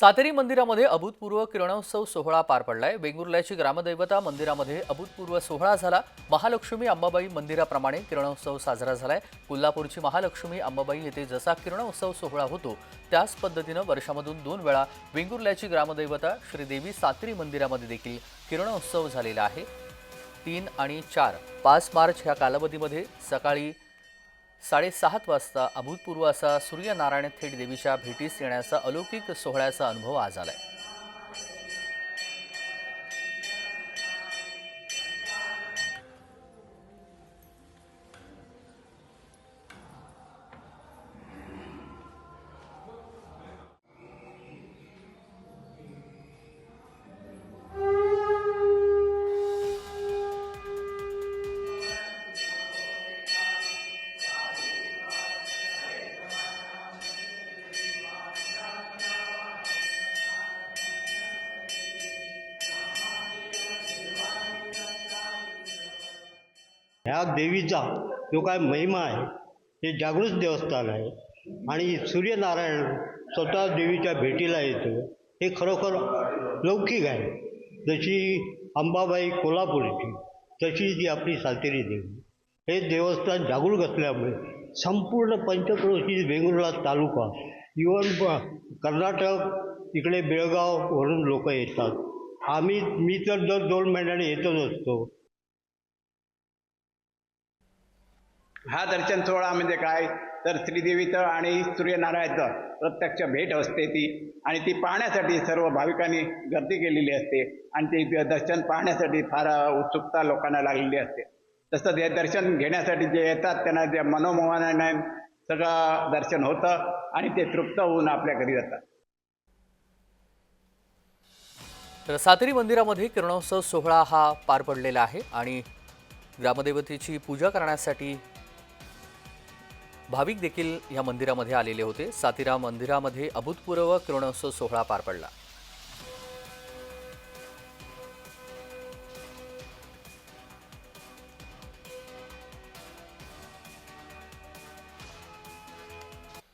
सातेरी मंदिरामध्ये अभूतपूर्व किरणोत्सव सोहळा पार पडलाय. वेंगुर्ल्याची ग्रामदैवता मंदिरामध्ये अभूतपूर्व सोहळा झाला. महालक्ष्मी अंबाबाई मंदिराप्रमाणे किरणोत्सव साजरा झालाय. कोल्हापूरची महालक्ष्मी अंबाबाई येथे जसा किरणोत्सव सोहळा होतो त्याच पद्धतीनं वर्षामधून दोन वेळा वेंगुर्ल्याची ग्रामदैवता श्रीदेवी सातेरी मंदिरामध्ये देखील किरणोत्सव झालेला आहे. तीन आणि चार पाच मार्च ह्या कालावधीमध्ये सकाळी साडेसात वाजता अभूतपूर्व असा सूर्यनारायण थेट देवीच्या भेटीस येण्याचा अलौकिक सोहळ्याचा अनुभव आज आलाय. ह्या देवीचा जो काय महिमा आहे हे जागृत देवस्थान आहे. आणि सूर्यनारायण स्वतः देवीच्या भेटीला येतो. हे खरोखर लौकिक आहे. जशी अंबाबाई कोल्हापूरची तशी जी आपली सातेरी देवी. हे देवस्थान जागरूक असल्यामुळे संपूर्ण पंचक्रोशी वेंगुर्ला तालुका इवन कर्नाटक इकडे बेळगाववरून लोक येतात. आम्ही मी तर दर दोन महिन्याने येतच असतो. हा दर्शन सोहळा म्हणजे काय? तर श्रीदेवीचं आणि सूर्यनारायणचं प्रत्यक्ष भेट असते ती. आणि ती पाहण्यासाठी सर्व भाविकांनी गर्दी केलेली असते. आणि ते दर्शन पाहण्यासाठी फार उत्सुकता लोकांना लागलेली असते. तसंच हे दर्शन घेण्यासाठी जे येतात त्यांना जे मनोमोहनाने सगळं दर्शन होतं आणि ते तृप्त होऊन आपल्या घरी जातात. तर सातेरी मंदिरामध्ये किरणोत्सव सोहळा हा पार पडलेला आहे. आणि ग्रामदेवतेची पूजा करण्यासाठी भाविक देखील या मंदिरामध्ये आलेले होते. सातिरा मंदिरामध्ये अभूतपूर्व किरणोत्सव सोहळा पार पडला.